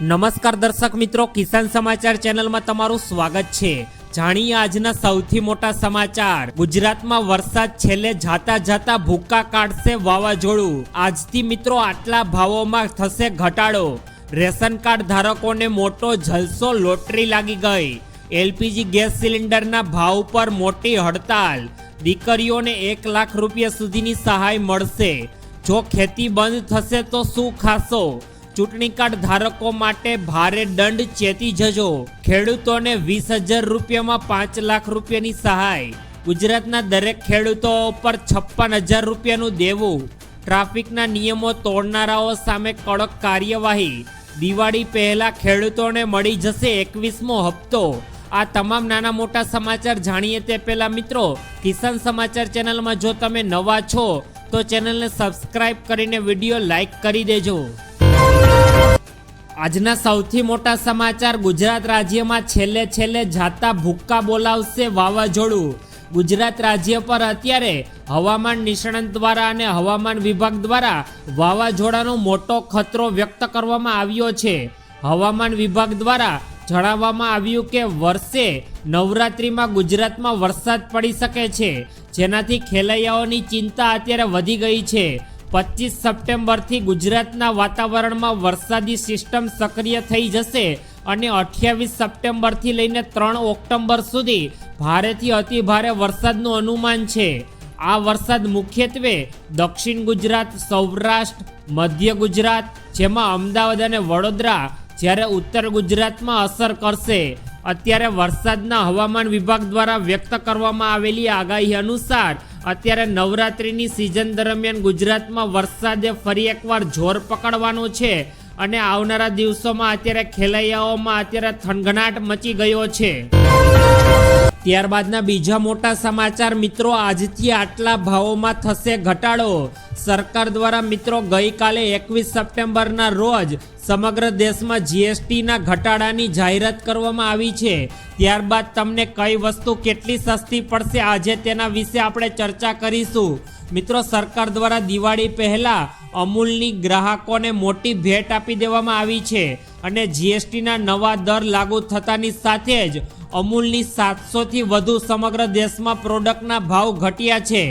નમસ્કાર દર્શક મિત્રો, કિસાન સમાચાર ચેનલમાં તમારું સ્વાગત છે. જાણીએ આજના સૌથી મોટા સમાચાર. ગુજરાતમાં વરસાદ છેલ્લે જાતા જાતા ભૂક્કા કાઢશે વાવાઝોડું. આજથી મિત્રો આટલા ભાવોમાં થશે ઘટાડો. રેશન કાર્ડ ધારકોને મોટો જલસો લોટરી લાગી ગઈ. એલપીજી ગેસ સિલિન્ડરના ભાવ પર મોટી હડતાલ. દીકરીઓને એક લાખ રૂપિયા સુધીની સહાય મળશે. જો ખેતી બંધ થશે તો શું ખાશો ચૂંટણી કાર્ડ ધારકો માટે ભારે દંડ ચેતી જજો. ખેડૂતોને વીસ હજાર રૂપિયામાં પાંચ લાખ રૂપિયાની સહાય. ગુજરાતના દરેક ખેડૂતો પર છપ્પન હજાર રૂપિયાનું દેવું. ટ્રાફિકના નિયમો તોડનારાઓ સામે કડક કાર્યવાહી. દિવાળી પહેલા ખેડૂતોને મળી જશે એકવીસમો હપ્તો. આ તમામ નાના મોટા સમાચાર જાણીએ તે પહેલા મિત્રો, કિસાન સમાચાર ચેનલમાં જો તમે નવા છો, તો ચેનલને સબસ્ક્રાઇબ કરીને વીડિયો લાઈક કરી દેજો. આજના સૌથી મોટા સમાચાર ગુજરાત રાજ્યમાં છેલ્લે છેલ્લે જાતા ભૂક્કા બોલાવશે વાવાઝોડું. ગુજરાત રાજ્ય પર અત્યારે હવામાન નિષ્ણાંત દ્વારા અને હવામાન વિભાગ દ્વારા વાવાઝોડાનો મોટો ખતરો વ્યક્ત કરવામાં આવ્યો છે. હવામાન વિભાગ દ્વારા જણાવવામાં આવ્યું કે વર્ષે નવરાત્રિમાં ગુજરાતમાં વરસાદ પડી શકે છે, જેનાથી ખેલૈયાઓની ચિંતા અત્યારે વધી ગઈ છે. પચીસ સપ્ટેમ્બરથી ગુજરાતના વાતાવરણમાં વરસાદી સિસ્ટમ સક્રિય થઈ જશે અને અઠ્યાવીસ સપ્ટેમ્બરથી લઈને ત્રણ ઓક્ટોબર સુધી ભારેથી અતિભારે વરસાદનું અનુમાન છે. આ વરસાદ મુખ્યત્વે દક્ષિણ ગુજરાત, સૌરાષ્ટ્ર, મધ્ય ગુજરાત, જેમાં અમદાવાદ અને વડોદરા જ્યારે ઉત્તર ગુજરાતમાં અસર કરશે. અત્યારે વરસાદના હવામાન વિભાગ દ્વારા વ્યક્ત કરવામાં આવેલી આગાહી અનુસાર અત્યારે નવરાત્રિની સિઝન દરમિયાન ગુજરાતમાં વરસાદે ફરી એકવાર જોર પકડવાનો છે અને આવનારા દિવસોમાં અત્યારે ખેલૈયાઓમાં અત્યારે થનગનાટ મચી ગયો છે. ત્યારબાદના બીજા મોટા સમાચાર, મિત્રો, આજથી આટલા ભાવોમાં થશે ઘટાડો. સરકાર દ્વારા, મિત્રો, ગઈકાલે એકવીસ સપ્ટેમ્બરના રોજ સમગ્ર દેશમાં જીએસટીના ઘટાડાની જાહેરાત કરવામાં આવી છે. ત્યારબાદ તમને કઈ વસ્તુ કેટલી સસ્તી પડશે આજે તેના વિશે આપણે ચર્ચા કરીશું. મિત્રો, સરકાર દ્વારા દિવાળી પહેલા અમૂલની ગ્રાહકોને મોટી ભેટ આપી દેવામાં આવી છે અને જીએસટીના નવા દર લાગુ થતાની સાથે જ અમૂલની સાતસોથી વધુ સમગ્ર દેશમાં પ્રોડક્ટના ભાવ ઘટ્યા છે.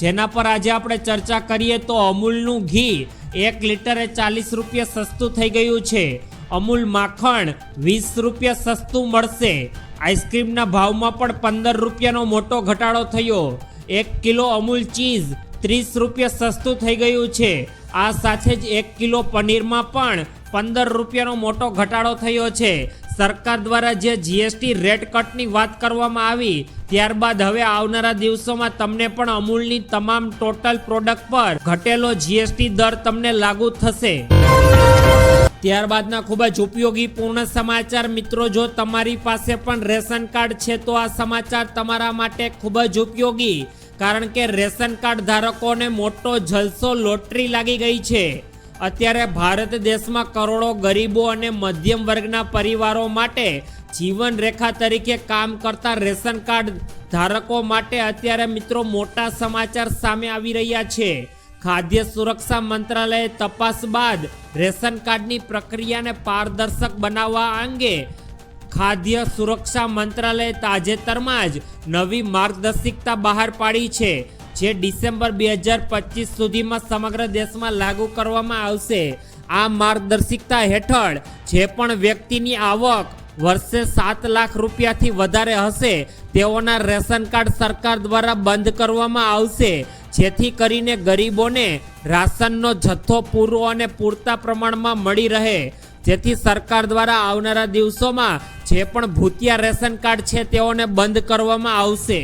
જેના પર આજે આપણે ચર્ચા કરીએ તો અમૂલનું ઘી એક લીટરે ચાલીસ રૂપિયા સસ્તું થઈ ગયું છે. અમૂલ માખણ વીસ રૂપિયા સસ્તું મળશે. આઈસ્ક્રીમના ભાવમાં પણ પંદર રૂપિયાનો મોટો ઘટાડો થયો. એક કિલો અમૂલ ચીઝ ત્રીસ રૂપિયા સસ્તું થઈ ગયું છે. આ સાથે જ એક કિલો પનીરમાં પણ પંદર રૂપિયાનો મોટો ઘટાડો થયો છે. સરકાર દ્વારા જે જીએસટી રેટ કટની વાત કરવામાં આવી ત્યારબાદ હવે આવનારા દિવસોમાં તમને પણ અમૂલની તમામ ટોટલ પ્રોડક્ટ પર ઘટેલો જીએસટી દર તમને લાગુ થશે. ત્યારબાદના ખૂબ જ ઉપયોગી પૂર્ણ સમાચાર મિત્રો, જો તમારી પાસે પણ રેશન કાર્ડ છે, તો આ સમાચાર તમારા માટે ખૂબ જ ઉપયોગી, કારણ કે રેશન કાર્ડ ધારકોને મોટો જલસો લોટરી લાગી ગઈ છે. અત્યારે ભારત દેશમાં કરોડો ગરીબો અને મધ્યમ વર્ગના પરિવારો માટે જીવન રેખા તરીકે કામ કરતા રેશન કાર્ડ ધારકો માટે અત્યારે મિત્રો મોટા સમાચાર સામે આવી રહ્યા છે. ખાદ્ય સુરક્ષા મંત્રાલયે તપાસ બાદ રેશન કાર્ડની પ્રક્રિયાને પારદર્શક બનાવવા અંગે ખાદ્ય સુરક્ષા મંત્રાલયે તાજેતરમાં જ નવી માર્ગદર્શિકતા બહાર પાડી છે. જે ડિસેમ્બર બે હજાર પચીસ સુધીમાં સમગ્ર દેશમાં લાગુ કરવામાં આવશે. આ માર્ગદર્શિકતા હેઠળ જે પણ વ્યક્તિની આવક વર્ષે સાત લાખ રૂપિયાથી વધારે હશે, તેઓના રેશન કાર્ડ સરકાર દ્વારા બંધ કરવામાં આવશે. જેથી કરીને ગરીબોને રાશનનો જથ્થો પૂરો અને પૂરતા પ્રમાણમાં મળી રહે. જેથી સરકાર દ્વારા આવનારા દિવસોમાં જે પણ ભૂતિયા રેશન કાર્ડ છે, તેઓને બંધ કરવામાં આવશે.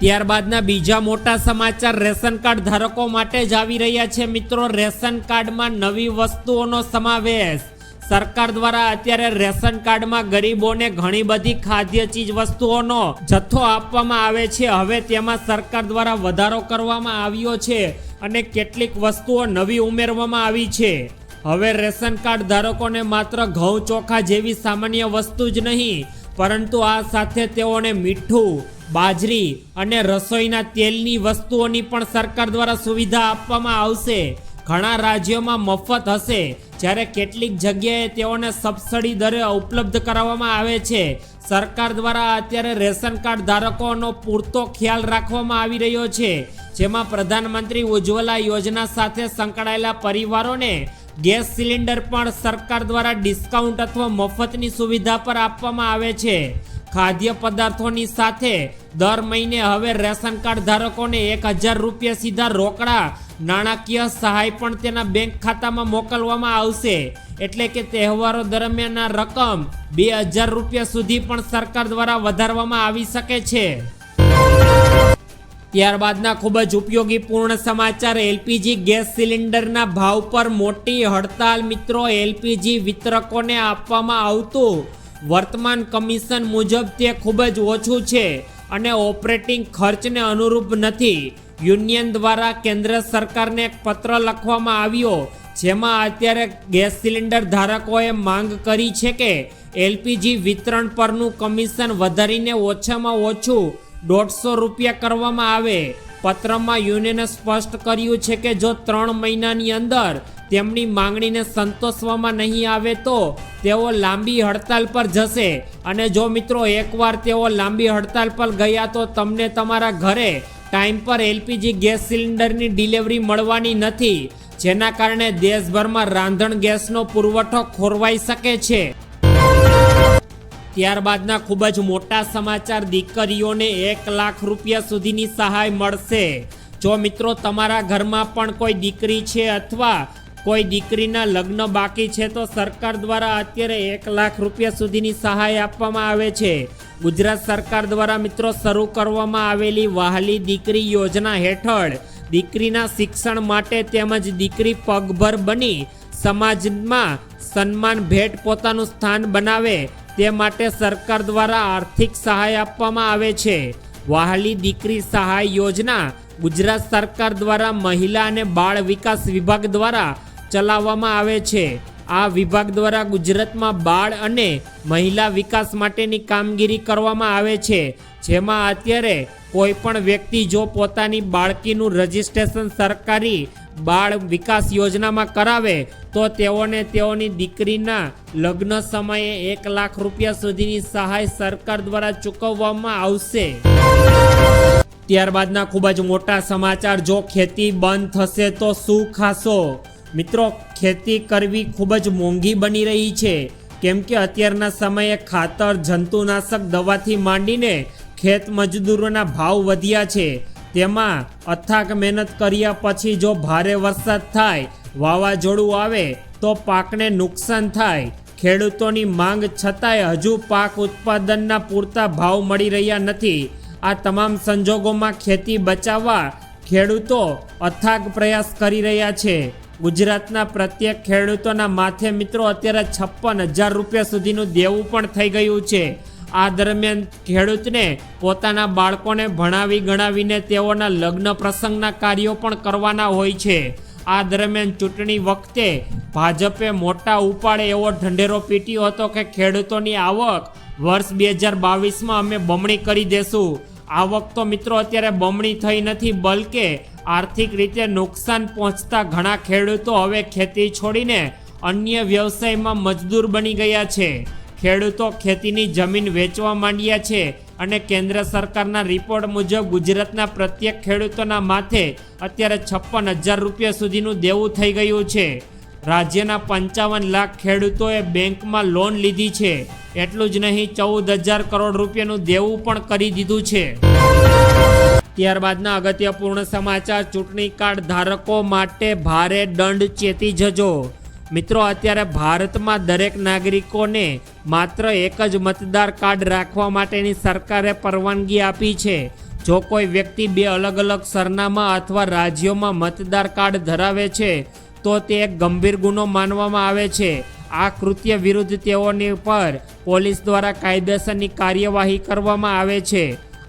ત્યારબાદના બીજા મોટા સમાચાર રેશન કાર્ડ ધારકો માટે જ આવી રહ્યા છે. મિત્રો, રેશન કાર્ડમાં નવી વસ્તુઓનો સમાવેશ. સરકાર દ્વારા અત્યારે રેશન કાર્ડમાં ગરીબોને ઘણી બધી ખાદ્ય ચીજ વસ્તુઓનો જથ્થો આપવામાં આવે છે. હવે તેમાં સરકાર દ્વારા વધારો કરવામાં આવ્યો છે અને કેટલીક વસ્તુઓ નવી ઉમેરવામાં આવી છે. હવે રેશન કાર્ડ ધારકોને માત્ર ઘઉં ચોખા જેવી સામાન્ય વસ્તુ જ નહીં પરંતુ આ સાથે તેઓને મીઠું, બાજરી અને રસોઈના તેલની વસ્તુઓની પણ સરકાર દ્વારા સુવિધા આપવામાં આવશે. ઘણા રાજ્યોમાં મફત હશે, જ્યારે કેટલીક જગ્યાએ તેઓને સબસિડી દરે ઉપલબ્ધ કરાવવામાં આવે છે. સરકાર દ્વારા અત્યારે રેશન કાર્ડ ધારકોનો પૂરતો ખ્યાલ રાખવામાં આવી રહ્યો છે, જેમાં પ્રધાનમંત્રી ઉજ્જવલા યોજના સાથે સંકળાયેલા પરિવારોને ગેસ સિલિન્ડર પણ સરકાર દ્વારા ડિસ્કાઉન્ટ અથવા મફતની સુવિધા પર આપવામાં આવે છે. ખાદ્ય પદાર્થોની સાથે દર મહિને હવે રેશન કાર્ડ ધારકોને એક હજાર રૂપિયા સીધા રોકડા, નાણાકીય સહાય પણ તેના બેંક ખાતામાં મોકલવામાં આવશે. એટલે કે તહેવારો દરમિયાન રકમ બે હજાર રૂપિયા સુધી પણ સરકાર દ્વારા વધારવામાં આવી શકે છે. ત્યારબાદના ખૂબ જ ઉપયોગી પૂર્ણ સમાચાર એલપીજી ગેસ સિલિન્ડરના ભાવ પર મોટી હડતાલ. મિત્રો, એલપીજી વિતરકોને આપવામાં આવતું વર્તમાન કમિશન મુજબ તે ખૂબ જ ઓછું છે અને ઓપરેટિંગ ખર્ચને અનુરૂપ નથી. યુનિયન દ્વારા કેન્દ્ર સરકારને એક પત્ર લખવામાં આવ્યો, જેમાં અત્યારે ગેસ સિલિન્ડર ધારકોએ માંગ કરી છે કે એલપીજી વિતરણ પરનું કમિશન વધારીને ઓછામાં ઓછું દોઢસો રૂપિયા કરવામાં આવે. પત્રમાં યુનિયને સ્પષ્ટ કર્યું છે કે જો ત્રણ મહિનાની અંદર તેમની માંગણીને સંતોષવામાં નહીં આવે તો તેઓ લાંબી હડતાલ પર જશે. અને જો મિત્રો એકવાર તેઓ લાંબી હડતાલ પર ગયા તો તમને તમારા ઘરે ટાઈમ પર એલપીજી ગેસ સિલિન્ડરની ડિલિવરી મળવાની નથી, જેના કારણે દેશભરમાં રાંધણ ગેસનો પુરવઠો ખોરવાઈ શકે છે. ત્યારબાદના ખૂબ જ મોટા સમાચાર દીકરીઓને એક લાખ રૂપિયા સુધીની સહાય મળશે. જો મિત્રો, તમારા ઘરમાં પણ કોઈ દીકરી છે અથવા કોઈ દીકરીના લગ્ન બાકી છે, તો સરકાર દ્વારા અત્યારે એક લાખ રૂપિયા સુધીની સહાય આપવામાં આવે છે. ગુજરાત સરકાર દ્વારા મિત્રો શરૂ કરવામાં આવેલી વહાલી દીકરી યોજના હેઠળ દીકરીના શિક્ષણ માટે તેમજ દીકરી પગભર બની સમાજમાં સન્માન ભેટ પોતાનું સ્થાન બનાવે તે માટે સરકાર દ્વારા આર્થિક સહાય આપવામાં આવે છે. વહાલી દીકરી સહાય યોજના ગુજરાત સરકાર દ્વારા મહિલા અને બાળ વિકાસ વિભાગ દ્વારા ચલાવવામાં આવે છે. આ વિભાગ દ્વારા ગુજરાતમાં બાળ અને મહિલા વિકાસ માટેની કામગીરી કરવામાં આવે છે. જેમાં અત્યારે કોઈ પણ વ્યક્તિ જો પોતાની બાળકીનું રજિસ્ટ્રેશન સરકારી બાળ વિકાસ યોજનામાં કરાવે, તો તેઓને તેઓની દીકરીના લગ્ન સમયે એક લાખ રૂપિયા સુધીની સહાય સરકાર દ્વારા ચૂકવવામાં આવશે. ત્યારબાદના ખૂબ જ મોટા સમાચાર, જો ખેતી બંધ થશે તો શું ખાશો? મિત્રો, ખેતી કરવી ખૂબ જ મોંઘી બની રહી છે. કેમ કે અત્યારના સમયે ખાતર, જંતુનાશક દવાથી માંડીને ખેત મજદૂરોના ભાવ વધ્યા છે. તેમાં અથાક મહેનત કર્યા પછી જો ભારે વરસાદ થાય, વાવાઝોડું આવે, તો પાકને નુકસાન થાય. ખેડૂતોની માંગ છતાંય હજુ પાક ઉત્પાદનના પૂરતા ભાવ મળી રહ્યા નથી. આ તમામ સંજોગોમાં ખેતી બચાવવા ખેડૂતો અથાગ પ્રયાસ કરી રહ્યા છે. ગુજરાતના પ્રત્યેક ખેડૂતોના માથે મિત્રો અત્યારે છપ્પન હજાર રૂપિયા સુધીનું દેવું પણ થઈ ગયું છે. આ દરમિયાન ખેડૂતને પોતાના બાળકોને ભણાવી ગણાવીને તેઓના લગ્ન પ્રસંગના કાર્યો પણ કરવાના હોય છે. આ દરમિયાન ચૂંટણી વખતે ભાજપે મોટા ઉપાડે એવો ઢંઢેરો પીટ્યો હતો કે ખેડૂતોની આવક વર્ષ બે હજાર બાવીસમાં અમે બમણી કરી દેશું. આવક તો મિત્રો અત્યારે બમણી થઈ નથી, બલકે આર્થિક રીતે નુકસાન પહોંચતા ઘણા ખેડૂતો હવે ખેતી છોડીને અન્ય વ્યવસાયમાં મજદૂર બની ગયા છે. ખેડૂતો ખેતીની જમીન વેચવા માંડ્યા છે અને કેન્દ્ર સરકારના રિપોર્ટ મુજબ ગુજરાતના પ્રત્યેક ખેડૂતોના માથે અત્યારે છપ્પન હજાર રૂપિયા સુધીનું દેવું થઈ ગયું છે. રાજ્યના પંચાવન લાખ ખેડૂતોએ બેંકમાં લોન લીધી છે. એટલું જ નહીં, ચૌદ હજાર કરોડ રૂપિયાનું દેવું પણ કરી દીધું છે. ત્યારબાદના અગત્યપૂર્ણ સમાચાર, ચૂંટણી કાર્ડ ધારકો માટે ભારે દંડ ચેતી જજો. મિત્રો, અત્યારે ભારતમાં દરેક નાગરિકોને માત્ર એક જ મતદાર કાર્ડ રાખવા માટેની સરકારે પરવાનગી આપી છે. જો કોઈ વ્યક્તિ બે અલગ અલગ સરનામા અથવા રાજ્યોમાં મતદાર કાર્ડ ધરાવે છે, તો તે એક ગંભીર ગુનો માનવામાં આવે છે. આ કૃત્ય વિરુદ્ધ તેઓની પર પોલીસ દ્વારા કાયદેસરની કાર્યવાહી કરવામાં આવે છે.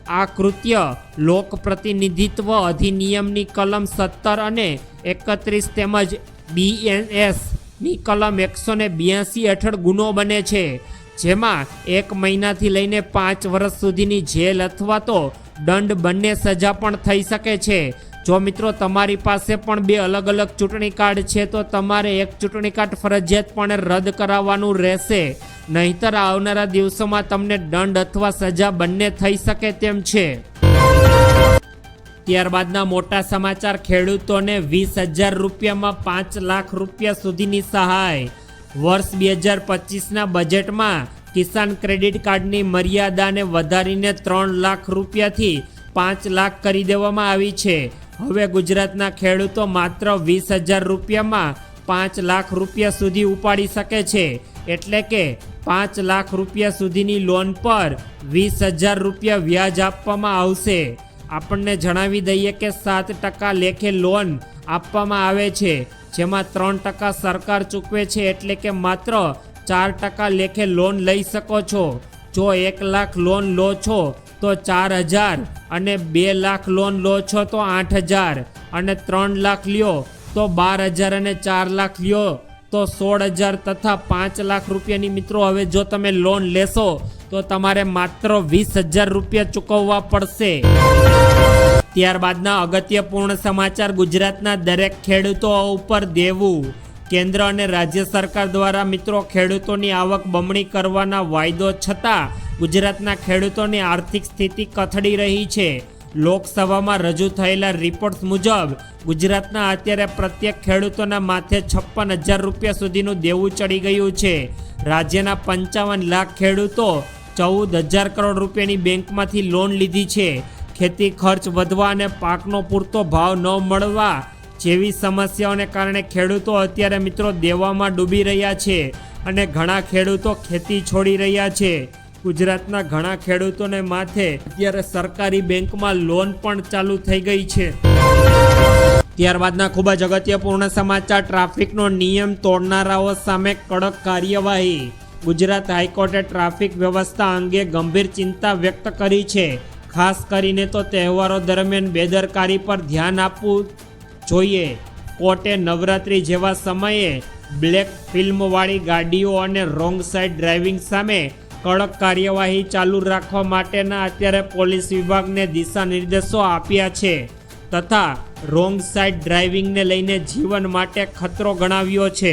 આ કૃત્ય લોક પ્રતિનિધિત્વ અધિનિયમની કલમ સત્તર અને એકત્રીસ તેમજ બીએનએસ ની કલમ એકસો ને બ્યાસી હેઠળ ગુનો બને છે, જેમાં એક મહિનાથી લઈને પાંચ વર્ષ સુધીની જેલ અથવા તો દંડ બંને સજા પણ થઈ શકે છે. જો મિત્રો, તમારી પાસે પણ બે અલગ અલગ ચૂંટણી કાર્ડ છે, તો તમારે એક ચૂંટણી કાર્ડ ફરજિયાતપણે રદ કરાવવાનું રહેશે. નહીતર આવનારા દિવસોમાં તમને દંડ અથવા સજા બંને થઈ શકે તેમ છે. ત્યારબાદના મોટા સમાચાર, ખેડૂતોને વીસ હજાર રૂપિયામાં પાંચ લાખ રૂપિયા સુધીની સહાય. વર્ષ બે હજાર પચીસના બજેટમાં કિસાન ક્રેડિટ કાર્ડની મર્યાદાને વધારીને ત્રણ લાખ રૂપિયાથી પાંચ લાખ કરી દેવામાં આવી છે. હવે ગુજરાતના ખેડૂતો માત્ર વીસ હજાર રૂપિયામાં પાંચ લાખ રૂપિયા સુધી ઉપાડી શકે છે. એટલે કે પાંચ લાખ રૂપિયા સુધીની લોન પર વીસ હજાર રૂપિયા વ્યાજ આપવામાં આવશે. આપણને જણાવી દઈએ કે સાત ટકા લેખે લોન આપવામાં આવે છે, જેમાં ત્રણ ટકા સરકાર ચૂકવે છે એટલે કે માત્ર ચાર ટકા લેખે લોન લઈ શકો છો. જો એક લાખ લોન લો છો, તો ચાર હજાર અને બે લાખ લોન લો છો, તો આઠ હજાર અને ત્રણ લાખ લ્યો, તો બાર હજાર અને ચાર લાખ લ્યો, તો સોળ હજાર તથા પાંચ લાખ રૂપિયાની મિત્રો, હવે જો તમે લોન લેશો તો તમારે માત્ર વીસ હજાર રૂપિયા ચૂકવવા પડશે. ત્યારબાદના અગત્યપૂર્ણ સમાચાર ગુજરાતના દરેક ખેડૂતો ઉપર દેવું. કેન્દ્ર અને રાજ્ય સરકાર દ્વારા મિત્રો ખેડૂતોની આવક બમણી કરવાના વાયદો છતાં ગુજરાતના ખેડૂતોની આર્થિક સ્થિતિ કથળી રહી છે. લોકસભામાં રજૂ થયેલા રિપોર્ટ્સ મુજબ ગુજરાતના અત્યારે પ્રત્યેક ખેડૂતોના માથે છપ્પન હજાર રૂપિયા સુધીનું દેવું ચડી ગયું છે. રાજ્યના પંચાવન લાખ ખેડૂતો ચૌદ હજાર કરોડ રૂપિયાની બેંકમાંથી લોન લીધી છે. ખેતી ખર્ચ વધવા અને પાકનો પૂરતો ભાવ ન મળવા જેવી સમસ્યાઓને કારણે ખેડૂતો અત્યારે મિત્રો દેવામાં ડૂબી રહ્યા છે અને ઘણા ખેડૂતો ખેતી છોડી રહ્યા છે. ગુજરાતના ઘણા ખેડૂતોને માથે અત્યારે સરકારી બેંકમાં લોન પણ ચાલુ થઈ ગઈ છે. ત્યારબાદના ખૂબ જ અગત્યપૂર્ણ સમાચાર, ટ્રાફિકનો નિયમ તોડનારાઓ સામે કડક કાર્યવાહી. ગુજરાત હાઈકોર્ટે ટ્રાફિક વ્યવસ્થા અંગે ગંભીર ચિંતા વ્યક્ત કરી છે. ખાસ કરીને તો તહેવારો દરમિયાન બેદરકારી પર ધ્યાન આપવું જોઈએ. કોર્ટે નવરાત્રી જેવા સમયે બ્લેક ફિલ્મવાળી ગાડીઓ અને રોંગ સાઇડ ડ્રાઇવિંગ સામે કડક કાર્યવાહી ચાલુ રાખવા માટેના અત્યારે પોલીસ વિભાગને દિશા નિર્દેશો આપ્યા છે તથા રોંગ સાઇડ ડ્રાઇવિંગને લઈને જીવન માટે ખતરો ગણાવ્યો છે.